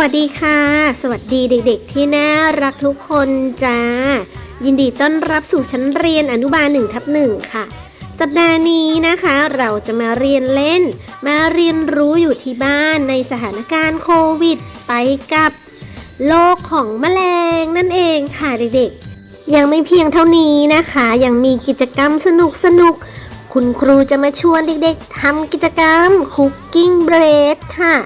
วัสดีค่ะ สวัสดีเด็กๆ ที่น่ารักทุกคนจ้า ยินดีต้อนรับสู่ชั้นเรียนอนุบาล1ทับ1ค่ะ สัปดาห์นี้นะคะ เราจะมาเรียนเล่น มาเรียนรู้อยู่ที่บ้านในสถานการณ์โควิด ไปกับโลกของแมลงนั่นเองค่ะเด็กๆ ยังไม่เพียงเท่านี้นะคะ ยังมีกิจกรรมสนุกๆคุณครูจะมาชวนเด็กๆทำกิจกรรม Cooking Bread ค่ะ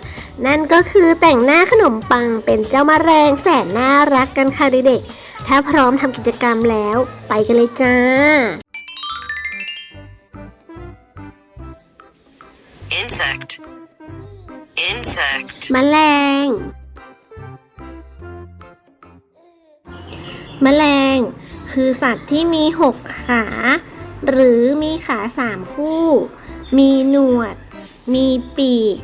นั่นก็คือแต่งหน้าขนมปังเป็นเจ้ามาแรงแสนน่ารักกันค่ะเด็กๆ ถ้าพร้อมทำกิจกรรมแล้ว ไปกันเลยจ้า insect insect แมลง แมลง คือสัตว์ที่มีหกขา หรือมีขาสามคู่ มีหนวด มีปีก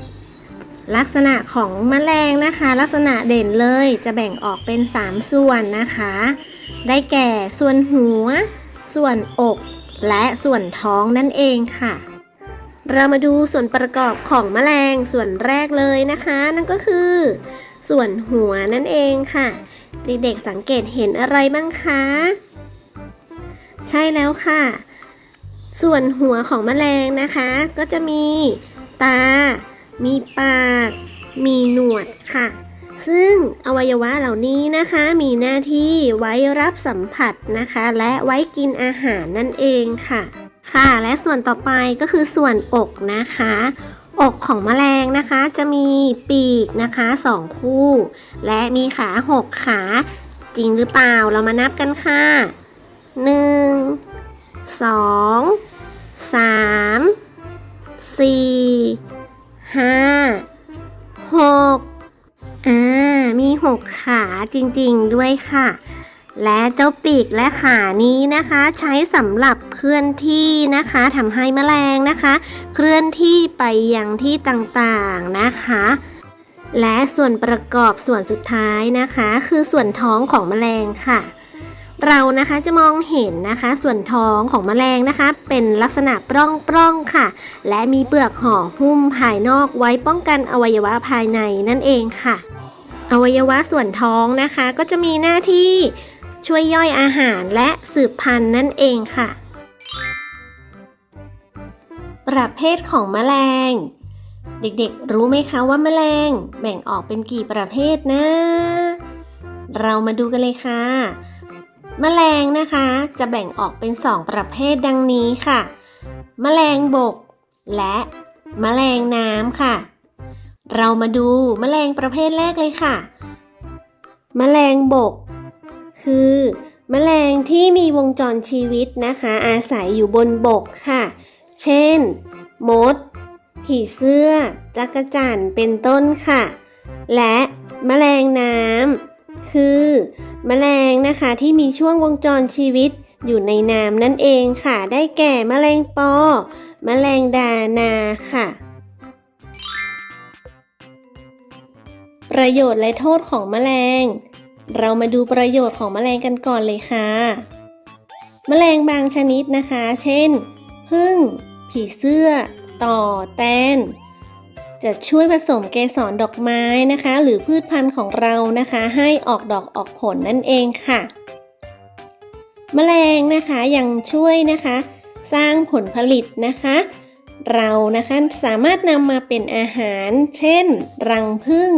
ลักษณะของแมลงนะคะ ลักษณะเด่นเลยจะแบ่งออกเป็น 3 ส่วนนะคะ ได้แก่ส่วนหัว ส่วนอก และส่วนท้องนั่นเองค่ะ เรามาดูส่วนประกอบของแมลงส่วนแรกเลยนะคะ นั่นก็คือ ส่วนหัวนั่นเองค่ะ เด็กๆสังเกตเห็นอะไรบ้างคะใช่แล้วค่ะ ส่วนหัวของแมลงนะคะ ก็จะมีตา มีปาก มีหนวดค่ะ ซึ่งอวัยวะเหล่านี้นะคะ มีหน้าที่ไว้รับสัมผัสนะคะ และไว้กินอาหารนั่นเองค่ะ ค่ะ และส่วนต่อไปก็คือส่วนอกนะคะอกของแมลงนะคะจะมีปีกนะคะสองคู่ และมีขาหกขา จริงหรือเปล่าเรามานับกันค่ะหนึ่งสองสามสี่ ห้าหกอ่ามีหกขาจริงๆด้วยค่ะ และเจ้าปีกและขานี้นะคะ ใช้สำหรับเคลื่อนที่นะคะทำให้แมลงนะคะ เคลื่อนที่ไปยังที่ต่างๆนะคะและส่วนประกอบส่วนสุดท้ายนะคะ คือส่วนท้องของแมลงค่ะ เรานะคะจะมองเห็นนะคะ ส่วนท้องของแมลงนะคะ เป็นลักษณะปล้องๆค่ะ และมีเปลือกห่อหุ้มภายนอกไว้ป้องกันอวัยวะภายในนั่นเองค่ะ อวัยวะส่วนท้องนะคะ ก็จะมีหน้าที่ช่วยย่อยอาหารและสืบพันธุ์นั่นเองค่ะ ประเภทของแมลง เด็กๆ รู้ไหมคะว่าแมลงแบ่งออกเป็นกี่ประเภทนะ เรามาดูกันเลยค่ะ แมลงนะคะจะแบ่งออกเป็น 2 ประเภทดังนี้ค่ะ แมลงบก และแมลงน้ำค่ะ เรามาดูแมลงประเภทแรกเลยค่ะ แมลงบก คือแมลงที่มีวงจรชีวิตนะคะ อาศัยอยู่บนบกค่ะ เช่น มด ผีเสื้อ จักรจั่นเป็นต้นค่ะ และแมลงน้ำ คือแมลงนะคะที่มีช่วงวงจรชีวิตอยู่ในน้ำนั่นเองค่ะ ได้แก่แมลงปอ แมลงดานาค่ะ ประโยชน์และโทษของแมลง เรามาดูประโยชน์ของแมลงกันก่อนเลยค่ะ แมลงบางชนิดนะคะ เช่นผึ้งผีเสื้อ ต่อแตน จะช่วยผสมเกสรดอกไม้นะคะ หรือพืชพันธุ์ของเรานะคะ ให้ออกดอกออกผลนั่นเองค่ะแมลงนะคะยังช่วยนะคะ สร้างผลผลิตนะคะ เรานะคะสามารถนำมาเป็นอาหาร เช่น รังผึ้ง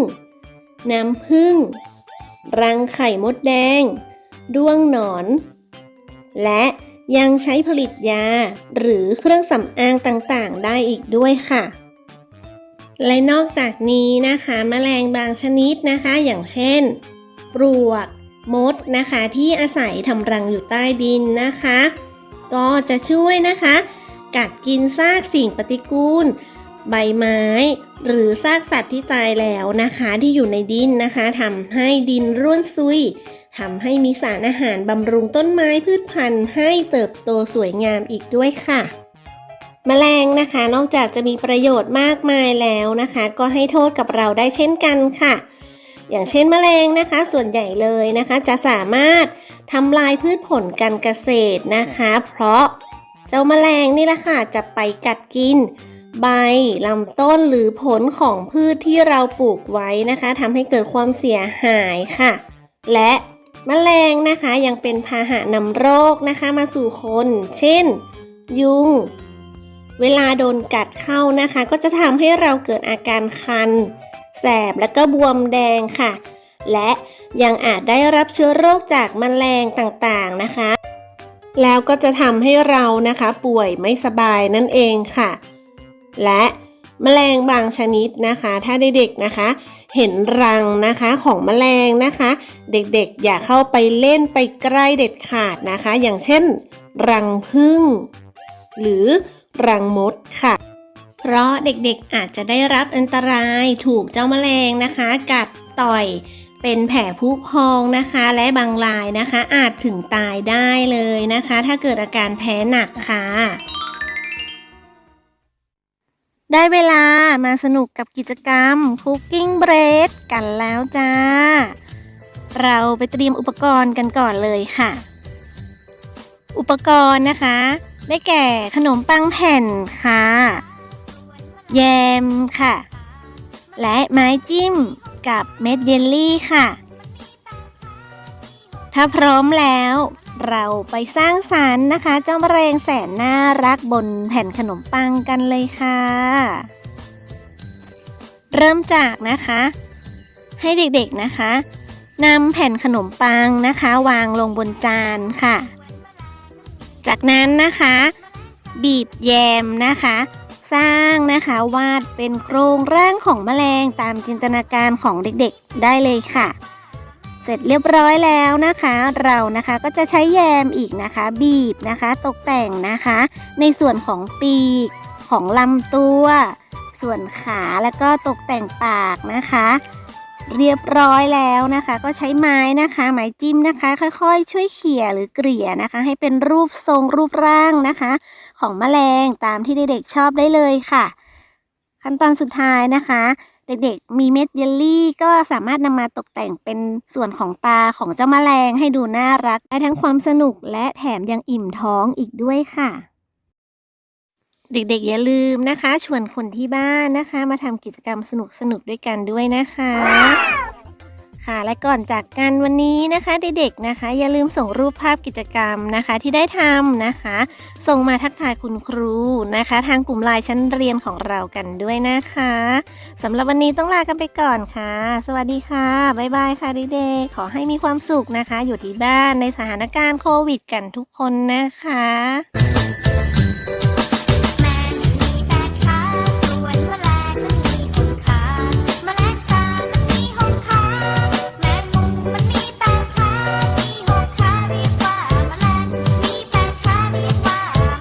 น้ำผึ้งรังไข่มดแดง ด้วงหนอน และยังใช้ผลิตยา หรือเครื่องสำอางต่างๆ ได้อีกด้วยค่ะ และนอกจากนี้นะคะแมลงบางชนิดนะคะ อย่างเช่น ปลวก มดนะคะ ที่อาศัยทำรังอยู่ใต้ดินนะคะ ก็จะช่วยนะคะ กัดกินซากสิ่งปฏิกูล ใบไม้ หรือซากสัตว์ที่ตายแล้วนะคะ ที่อยู่ในดินนะคะทำให้ดินร่วนซุยทำให้มีสารอาหารบำรุงต้นไม้พืชพันธุ์ให้เติบโตสวยงามอีกด้วยค่ะ แมลงนะคะ นอกจากจะมีประโยชน์มากมายแล้วนะคะ ก็ให้โทษกับเราได้เช่นกันค่ะ อย่างเช่นแมลงนะคะ ส่วนใหญ่เลยนะคะ จะสามารถทำลายพืชผลการเกษตรนะคะ เพราะเจ้าแมลงนี่แหละค่ะจะไปกัดกิน ใบลำต้นหรือผลของพืชที่เราปลูกไว้นะคะทำให้เกิดความเสียหายค่ะ และแมลงนะคะยังเป็นพาหะนำโรคนะคะ มาสู่คน เช่น ยุง เวลาโดนกัดเข้านะคะ ก็จะทำให้เราเกิดอาการคัน แสบและก็บวมแดงค่ะ และยังอาจได้รับเชื้อโรคจากแมลงต่างๆนะคะ แล้วก็จะทำให้เรานะคะ ป่วยไม่สบายนั่นเองค่ะ และแมลงบางชนิดนะคะ ถ้าเด็กๆนะคะ เห็นรังนะคะของแมลงนะคะ เด็กๆ อย่าเข้าไปเล่นไปใกล้เด็ดขาดนะคะ อย่างเช่น รังผึ้งหรือ รังมดค่ะ เพราะเด็กๆอาจจะได้รับอันตรายถูกเจ้าแมลงนะคะ กัดต่อยเป็นแผลผุพองนะคะ และบางรายนะคะ อาจถึงตายได้เลยนะคะ ถ้าเกิดอาการแพ้หนักค่ะ ได้เวลามาสนุกกับกิจกรรม Cooking Bread กันแล้วจ้า เราไปเตรียมอุปกรณ์กันก่อนเลยค่ะ อุปกรณ์นะคะ ได้แก่ขนมปังแผ่นค่ะ แยมค่ะ และไม้จิ้มกับเม็ดเยลลี่ค่ะ ถ้าพร้อมแล้วเราไปสร้างสรรค์นะคะ เจ้าแมลงแสนน่ารักบนแผ่นขนมปังกันเลยค่ะ เริ่มจากนะคะ ให้เด็กๆนะคะนำแผ่นขนมปังนะคะ วางลงบนจานค่ะ จากนั้นนะคะ บีบแยมนะคะ สร้างนะคะวาดเป็นโครงร่างของแมลงตามจินตนาการของเด็กๆได้เลยค่ะ เสร็จเรียบร้อยแล้วนะคะ เรานะคะก็จะใช้แยมอีกนะคะ บีบนะคะ ตกแต่งนะคะ ในส่วนของปีกของลำตัว ส่วนขาแล้วก็ตกแต่งปากนะคะ เรียบร้อยแล้วนะคะ ก็ใช้ไม้นะคะ ไม้จิ้มนะคะ ค่อยๆ ช่วยเขี่ยหรือเกลี่ยนะคะ ให้เป็นรูปทรงรูปร่างนะคะ ของแมลงตามที่เด็กๆชอบได้เลยค่ะ ขั้นตอนสุดท้ายนะคะ เด็กๆมีเม็ดเยลลี่ก็สามารถนำมาตกแต่งเป็นส่วนของตาของเจ้าแมลงให้ดูน่ารักได้ทั้งความสนุกและแถมยังอิ่มท้องอีกด้วยค่ะ เด็กๆ อย่าลืมนะคะ ชวนคนที่บ้านนะคะ มาทำกิจกรรมสนุกๆด้วยกันด้วยนะคะ ค่ะและก่อนจากกันวันนี้นะคะเด็กๆนะคะ อย่าลืมส่งรูปภาพกิจกรรมนะคะที่ได้ทำนะคะ ส่งมาทักทายคุณครูนะคะ ทางกลุ่มไลน์ชั้นเรียนของเรากันด้วยนะคะสำหรับวันนี้ต้องลากันไปก่อนค่ะ สวัสดีค่ะบ๊ายบายค่ะเด็กๆขอให้มีความสุขนะคะ อยู่ที่บ้านในสถานการณ์โควิดกันทุกคนนะคะ